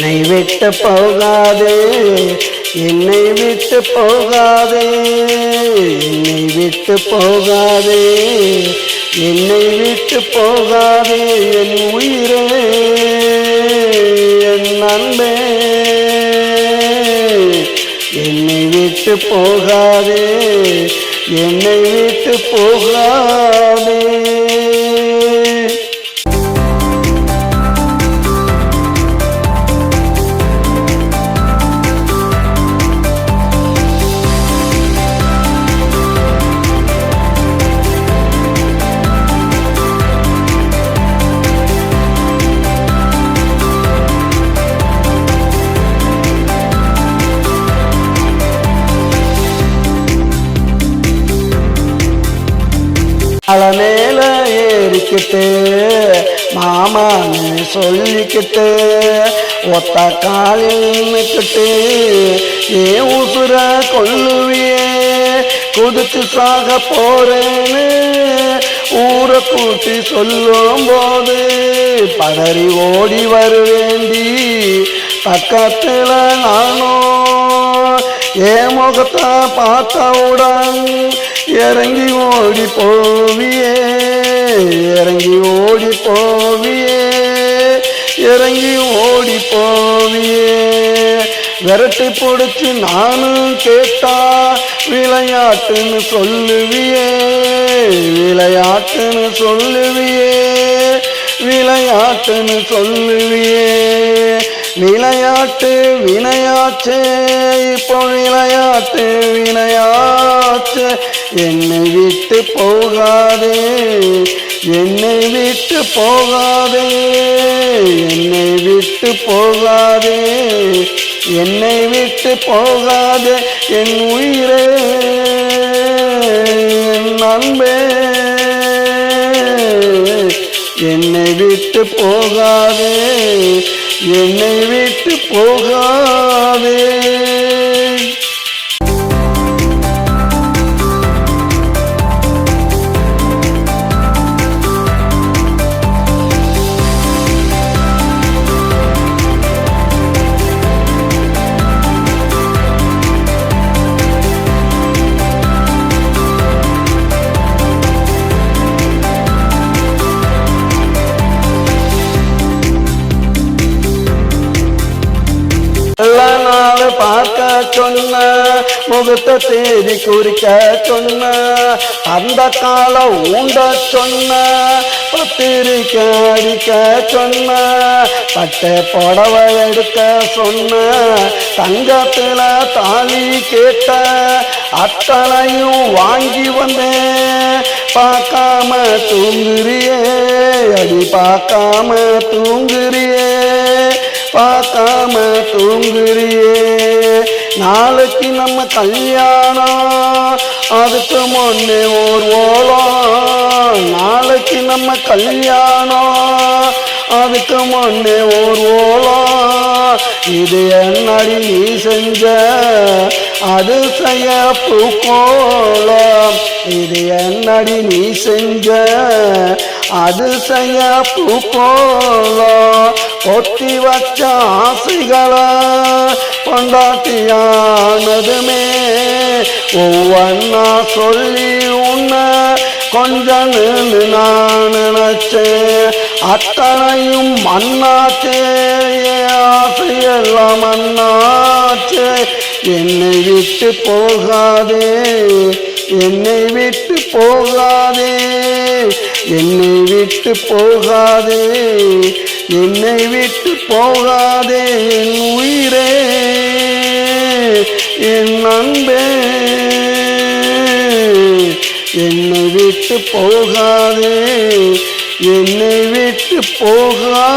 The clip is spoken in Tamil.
என்னை விட்டு போகாதே என்னை விட்டு போகாதே என்னை விட்டு போகாதே என்னை விட்டு போகாதே என் உயிரே என் நண்பே என்னை விட்டு போகாதே என்னை விட்டு போகாதே. அல மேல ஏறிக்கிட்டு மாமான்னு சொல்லிக்கிட்டு ஒத்த காலில் நின்னுக்கிட்டு ஏன் உசுர கொல்லுவியே குதிச்சு சாக போறேன்னு ஊரை கூட்டி சொல்லும் போது பதறி ஓடி வருவேண்டி பக்கத்தில் நானும் என் முகத்தை பார்த்தவுடன் இறங்கி ஓடி போவியே இறங்கி ஓடி போவியே இறங்கி ஓடி போவியே. விரட்டி பிடிச்சி நானும் கேட்டா விளையாட்டுன்னு சொல்லுவியே விளையாட்டுன்னு சொல்லுவியே விளையாட்டுன்னு சொல்லுவியே. விளையாட்டு வினையாச்சே இப்போ விளையாட்டு வினையாச்சே. என்னை விட்டு போகாதே என்னை விட்டு போகாதே என்னை விட்டு போகாதே என்னை விட்டு போகாதே என் உயிரே என் அன்பே. என்னை விட்டு போகாதே என்னை விட்டு போகாதே. நல்ல நாள் பார்க்க சொன்ன முகத்தை தேடி குறிக்க சொன்ன அந்த கால ஊண்ட சொன்ன பத்திரிக்கை அடிக்க சொன்ன பட்டை புடவை எடுக்க சொன்ன தங்கத்தில் தாலி கேட்ட அத்தனையும் வாங்கி வந்தேன். பார்க்காம தூங்குறியே அடி பார்க்காம தூங்குறியே. பார்க்காம தூங்குறியே. நாளைக்கு நம்ம கல்யாணம் அதுக்கு முன்னே ஓர் ஓலம். நாளைக்கு நம்ம கல்யாணம் அதுக்கு முன்னே ஓர் ஓலம். இது என்னடி நீ செஞ்ச அது செய்ய பூக்கோளம்? இது என்னடி நீ செஞ்ச அது செய்ய பூக்கோளம்? ஒத்தி வச்ச ஆசைகளை பொண்டாட்டியானதுமே ஒவ்வொன்னா சொல்லி உன்ன கொஞ்சன்னு நான் நினைச்சேன். அத்தனையும் மண்ணாச்சே ஆசையெல்லாம் மண்ணாச்சே. என்னை விட்டு போகாதே என்னை விட்டு போகாதே என்னை விட்டு போகாதே. என்னை விட்டு போகாதே என் உயிரே என் அன்பே. என்னை விட்டு போகாதே என்னை விட்டு போகாதே.